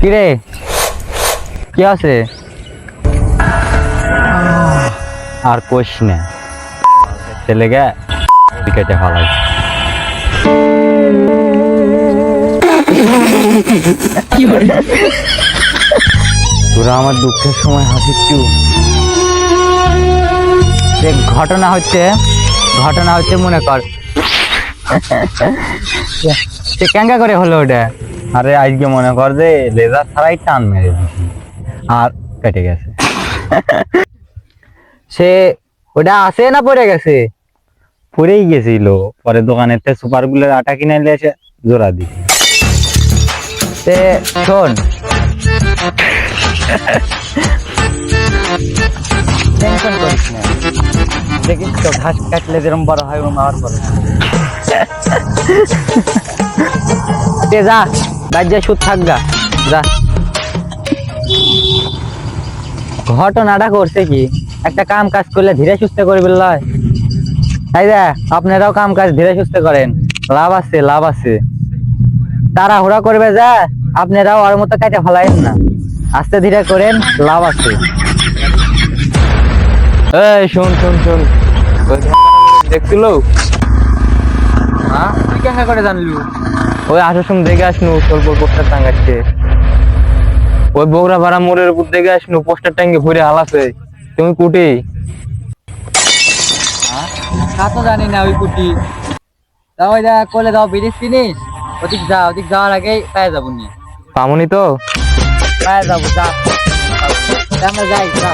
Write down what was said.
কিরে? কি আছে? আর কোশ না। চলে গে কেটে তোরা আমার দুঃখের সময় হাসিচ্ছু ঘটনা হচ্ছে ঘটনা হচ্ছে মনে কর। সে কেঙ্গা করে হলো ওটা? আরে আজকে মনে কর যে লেজার ছাড়াই টান মেরে দিছি আর কেটে গেছে। সে ওটা আসে না পড়ে গেছে? পড়েই গেছিল। পরে দোকানের থেকে সুপারগুলোর আটা কিনে নিয়ে এসে জোড়া দি সে শোন। টেনশন করিস না। দেখিস তো, ঘাস কাটলে যেরকম বড় হয় ওরকম আবার বড়। যা রাজ্যে সুদ থাক যা ঘটনাটা করছে কি, একটা কাম কাজ করলে ধীরে সুস্থে করবে লয় তাই দা আপনারাও কাম কাজ ধীরে সুস্থে করেন, লাভ আছে লাভ আছে। তাড়াহুড়া করবে যা, আপনারাও ওর মতো কাটে ফেলাইন না। আস্তে ধীরে করেন, লাভ আছে। এই, শুন শুন শুন। দেখছিল? হ্যাঁ? তুই কেন করে জানলু? ওই আসার সময় দেখে আসনু তোর উপর পোস্টার টাঙ্গাচ্ছে ওই বগুড়া ভাড়া মোড়ের উপর দেখে আসনু পোস্টার টাঙ্গে ঘুরে হালাছে। তুমি কুটি? তা তো জানি না ওই কুটি। তা ওই যা কোলে দাও ওদিক যা ওদিক যাওয়ার আগেই পায়ে যাব নি। পামনি তো? পায়ে যাব যা। আমরা যাই যা।